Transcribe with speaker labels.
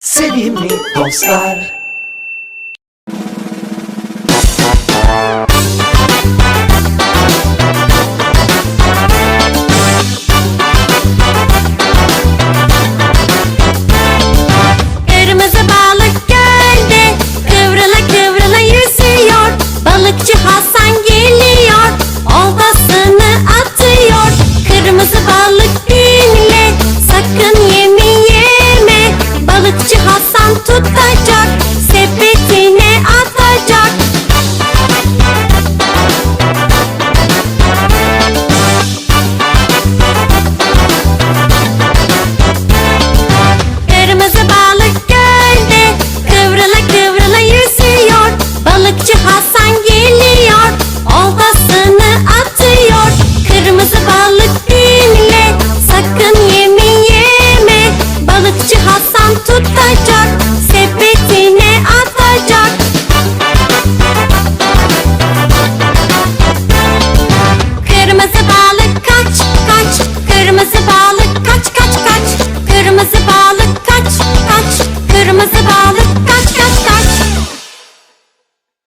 Speaker 1: Sevimli dostlar.
Speaker 2: Kırmızı balık gölde Kıvrıla kıvrıla yüzüyor. Balıkçı Hasan kırmızı balık